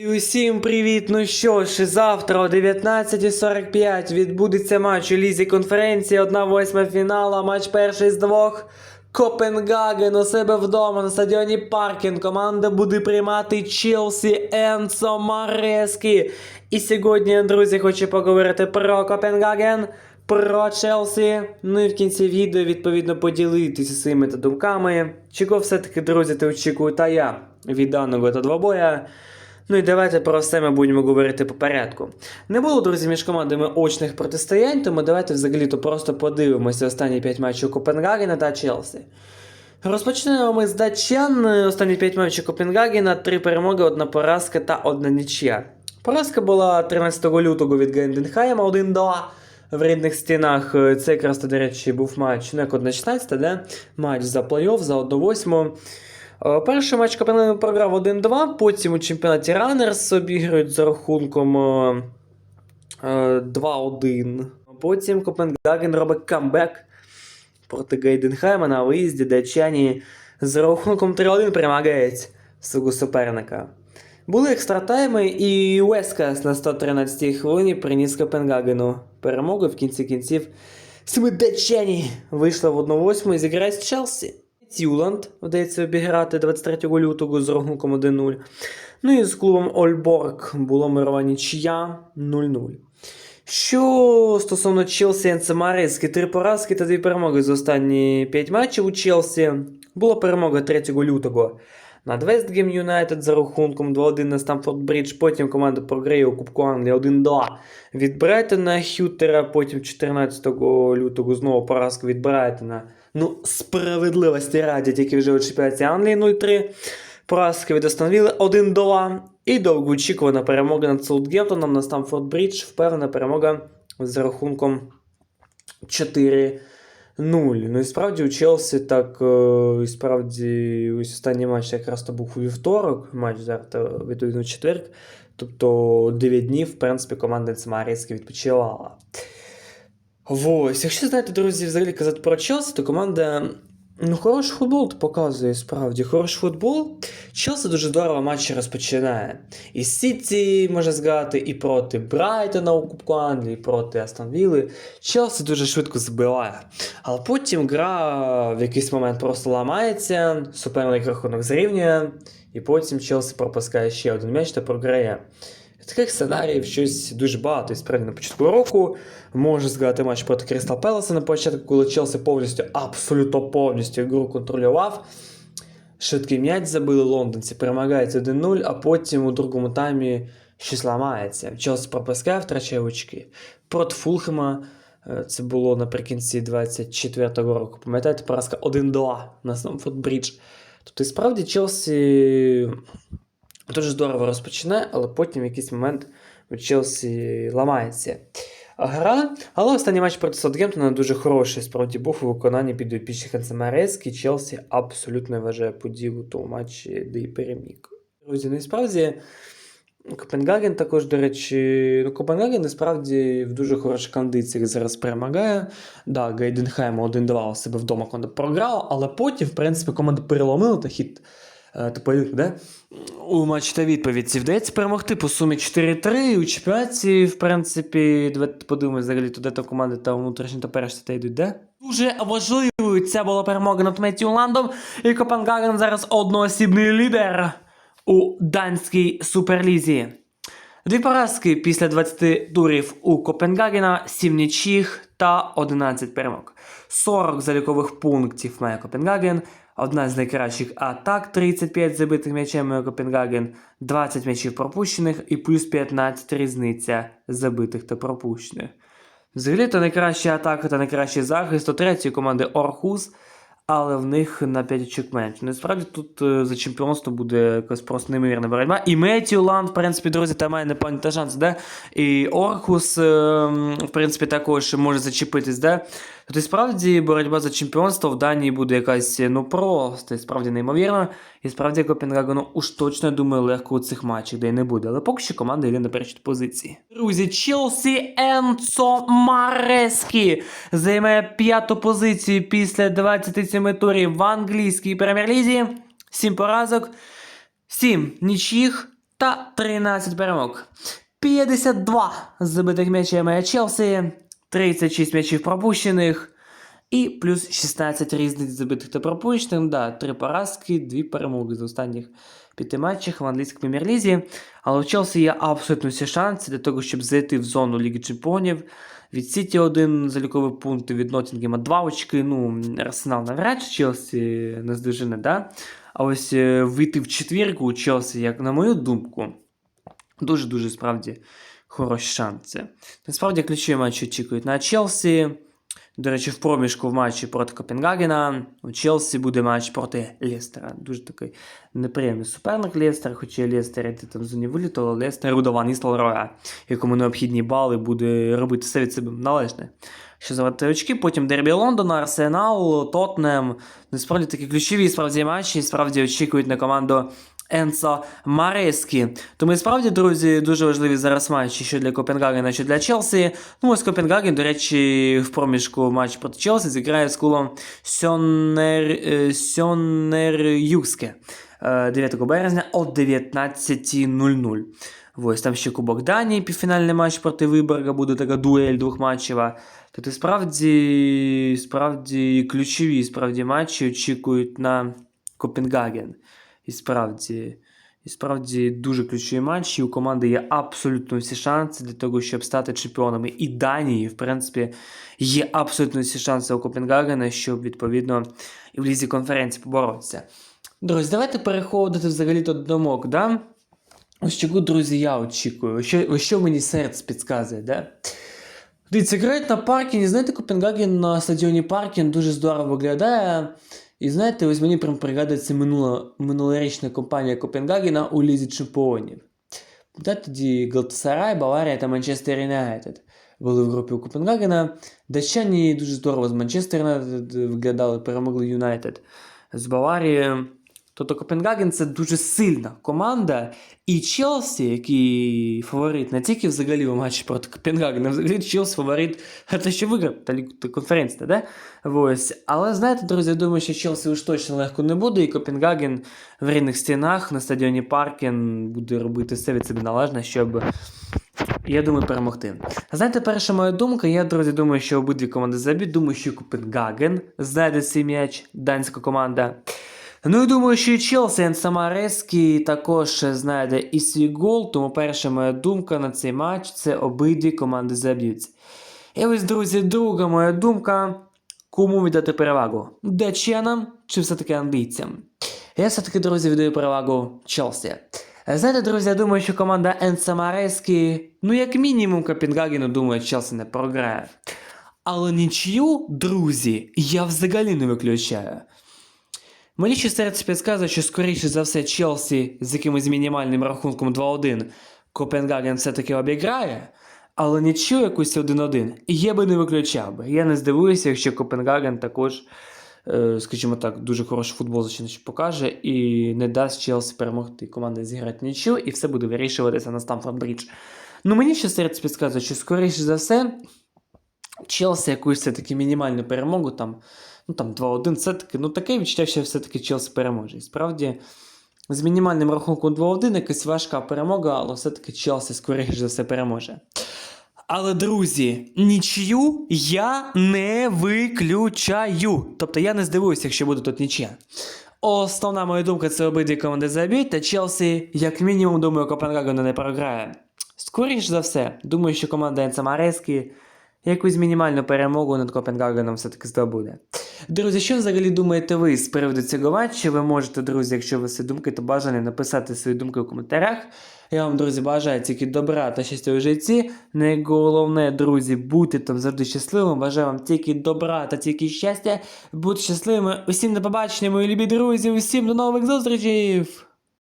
І Усім привіт! Ну що ж, завтра о 19.45 відбудеться матч у лізі конференції 1-8 фінала, матч перший з двох. Копенгаген у себе вдома на стадіоні Паркін. Команда буде приймати Челсі Енцо Марескі. І сьогодні, друзі, хочу поговорити про Копенгаген, про Челсі. Ну і в кінці відео, відповідно, поділитися своїми та думками. Чого все-таки, друзі, ти очікую та я від даного та двобоя. Ну і давайте про все ми будемо говорити по порядку. Не було, друзі, між командами очних протистоянь, тому давайте взагалі-то просто подивимося останні 5 матчів Копенгагена та Челсі. Розпочнемо ми з датчан. Останні 5 матчів Копенгагена, 3 перемоги, одна поразка та одна нічия. Поразка була 13 лютого від Генденхайма 1-2 в рідних стінах. Це якраз, до речі, був матч як 1-16, де матч за плей-офф, за 1-8. Е, Перший матч Копенгаген програв 1-2, потім у чемпіонаті Ранерс обіграють за рахунком е, е, 2-1. Потім Копенгаген робить камбек проти Гейденхайма на виїзді, де Чані за рахунком 3-1 перемагають свого суперника. Були екстратайми, і Уескас на 113-й хвилині приніс Копенгагену перемогу в кінці кінців. Саме Датчані вийшла в 1-8 і зіграє з Челсі. Тюланд вдається обіграти 23 лютого з рахунком 1-0. Ну і з клубом Ольборг було мирова нічия 0-0. Що стосовно Челсі Енцемарецьки, три поразки та дві перемоги за останні 5 матчів у Челсі. Була перемога 3 лютого над Вестгем Юнайтед за рахунком 2-1 на Стамфорд Бридж. Потім команда програє у Кубку Англії 1-2 від Брайтона Хютера. Потім 14 лютого знову поразка від Брайтона. Ну, справедливості раді, тільки вже у чемпіонаті Англії 0-3. Поразки від Астон 1-2. І довгоочікувана перемога над Саутгемптоном на Стамфорд Бридж. Впевнена перемога за рахунком 4-0. Ну і справді у Челсі так, е, і справді ось останній матч якраз то був у вівторок, матч зараз то, відповідно четверг. Тобто 9 днів, в принципі, команда Цмарецька відпочивала. Ось, якщо знаєте, друзі, взагалі казати про Челсі, то команда. Ну, хороший футбол показує справді. Хороший футбол. Челсі дуже здорово матчі розпочинає. І Сіті можна згадати, і проти Брайтона у Кубку Англії, і проти Астон Вілли. Челсі дуже швидко забиває. Але потім гра в якийсь момент просто ламається, суперник рахунок зрівнює, і потім Челсі пропускає ще один м'яч та програє. Таких сценаріїв щось дуже багато. І справді на початку року можу згадати матч проти Крістал Пелеса на початку, коли Челсі повністю, абсолютно повністю гру контролював. Швидкий м'яч забили лондонці, перемагають 1-0, а потім у другому таймі щось ламається. Челсі пропускає, втрачає очки. Проти Фулхема е, це було наприкінці 24-го року. Пам'ятаєте, поразка 1-2 на Стамфорд Брідж. Тобто, і справді Челсі дуже здорово розпочинає, але потім в якийсь момент у Челсі ламається. Гра, але останній матч проти Саутгемптона дуже хороший, справді був у виконанні підопічних Анцемарецький. Челсі абсолютно вважає поділу того матчі, де і переміг. Друзі, ну справді Копенгаген також, до речі, ну Копенгаген насправді в дуже хороших кондиціях зараз перемагає. Да, Гейденхайм 1-2 у себе вдома команда програла, але потім, в принципі, команда переломила та хід. Е, поїхали, да? У матчі та відповідь вдається перемогти по сумі 4-3. У чемпіонаті, в принципі, давайте подивимось взагалі туди та команди та внутрішні та перші та йдуть, де? Дуже важливою це була перемога над Меттіо Ландом. І Копенгаген зараз одноосібний лідер у данській суперлізі. Дві поразки після 20 турів у Копенгагена, 7 нічих та 11 перемог. 40 залікових пунктів має Копенгаген, одна з найкращих атак, 35 забитих м'ячем має Копенгаген, 20 м'ячів пропущених і плюс 15 різниця забитих та пропущених. Взагалі то найкраща атака та найкращий захист у третьої команди Орхус, але в них на 5 очок менше. Насправді тут е, за чемпіонство буде якась просто неймовірна боротьба. І Меттіо Ланд, в принципі, друзі, там має непоганий та шанс, де? І Орхус, е, в принципі, також може зачепитись, да? Тобто, справді, боротьба за чемпіонство в Данії буде якась, ну, просто, і справді неймовірна. І справді Копенгагену уж точно, думаю, легко у цих матчах, де й не буде. Але поки що команда йде на першій позиції. Друзі, Челсі Енцо Марескі займає п'яту позицію після 27 турів в англійській прем'єр-лізі. Сім поразок, сім нічих та 13 перемог. 52 забитих м'ячів має Челсі, 36 м'ячів пропущених. І плюс 16 різниць забитих та пропущених. Да, три поразки, дві перемоги з останніх п'яти матчах в англійській прем'єр-лізі. Але у Челсі є абсолютно всі шанси для того, щоб зайти в зону Ліги Чемпіонів. Від Сіті один заліковий пункт, від Ноттінгема два очки. Ну, Арсенал навряд чи Челсі не здожене, да? А ось е, вийти в четвірку у Челсі, як на мою думку, дуже-дуже справді хороші шанси. Насправді ключові матчі очікують на Челсі. До речі, в проміжку в матчі проти Копенгагена у Челсі буде матч проти Лестера. Дуже такий неприємний суперник Лестер, хоча Лестер йде там зоні виліту, Лестер Рудова Ністелроя, якому необхідні бали буде робити все від себе належне. Що завати очки, потім Дербі Лондона, Арсенал, Тотнем. Насправді такі ключові справді матчі, справді очікують на команду Енсо Марескі. Тому і справді, друзі, дуже важливі зараз матчі, що для Копенгагена, що для Челсі. Ну, ось Копенгаген, до речі, в проміжку матч проти Челсі зіграє з клубом Сьонер, е, Сьонер'юске е, 9 березня о 19.00. Ось там ще Кубок Данії, півфінальний матч проти Виборга, буде така дуель двохматчева. Тобто, справді, справді ключові справді матчі очікують на Копенгаген. І справді, і справді дуже ключові матчі. У команди є абсолютно всі шанси для того, щоб стати чемпіонами. І Данії, в принципі, є абсолютно всі шанси у Копенгагена, щоб відповідно і в лізі конференції поборотися. Друзі, давайте переходити взагалі до думок, да? Ось чого, друзі, я очікую. Що, що мені серце підказує, да? Дивіться, грають на Паркіні. Знаєте, Копенгаген на стадіоні Паркін дуже здорово виглядає. І знаєте, ось мені прям пригадується минула, минулорічна компанія Копенгагена у Лізі Чемпіонів. Та тоді Галтасарай, Баварія та Манчестер Юнайтед були в групі у Копенгагена. Датчані дуже здорово з Манчестер Юнайтед виглядали, перемогли Юнайтед з Баварією. Тобто Копенгаген це дуже сильна команда, і Челсі, який фаворит не тільки взагалі у матчі проти Копенгагена, взагалі Челсі фаворит, те, що виграв та, конференція, да? Ось. Але знаєте, друзі, я думаю, що Челсі уж точно легко не буде, і Копенгаген в рідних стінах на стадіоні Паркен буде робити все від себе належне, щоб. Я думаю, перемогти. Знаєте, перша моя думка, я, друзі, думаю, що обидві команди заб'ють. Думаю, що Копенгаген знайде цей м'яч, данська команда. Ну і думаю, що і Челсі і також знайде і свій гол, тому перша моя думка на цей матч це обидві команди заб'ються. І ось, друзі, друга моя думка. Кому віддати перевагу? Датчанам чи все-таки англійцям? Я все-таки, друзі, віддаю перевагу Челсі. Знаєте, друзі, я думаю, що команда Енсамареські, ну як мінімум Копенгагену, думаю, Челсі не програє. Але нічию, друзі, я взагалі не виключаю. Мені ще серце підказує, що скоріше за все Челсі з якимось мінімальним рахунком 2-1 Копенгаген все-таки обіграє, але нічого якусь 1-1 І я би не виключав би. Я не здивуюся, якщо Копенгаген також, е, скажімо так, дуже хороший футбол зачинить покаже і не дасть Челсі перемогти. Команда зіграти нічого, і все буде вирішуватися на Стамфорд Брідж. Ну мені ще серце підказує, що скоріше за все Челсі якусь все-таки мінімальну перемогу там ну там 2-1, все-таки, ну таке відчуття, що все-таки Челсі переможе. І справді, з мінімальним рахунком 2-1 якась важка перемога, але все-таки Челсі, скоріше за все, переможе. Але, друзі, нічию я не виключаю. Тобто я не здивуюся, якщо буде тут нічия. Основна моя думка це обидві команди заб'ють, та Челсі, як мінімум, думаю, Копенгагену не програє. Скоріше за все, думаю, що команда Енца Марески якусь мінімальну перемогу над Копенгагеном все-таки здобуде. Друзі, що взагалі думаєте ви з приводу цього матчу? Ви можете, друзі, якщо ви свої думки, то бажано написати свої думки у коментарях. Я вам, друзі, бажаю тільки добра та щастя у житті. Найголовне, друзі, бути там завжди щасливим. Бажаю вам тільки добра та тільки щастя. Будьте щасливими. Усім до побачення, мої любі друзі. Усім до нових зустрічей!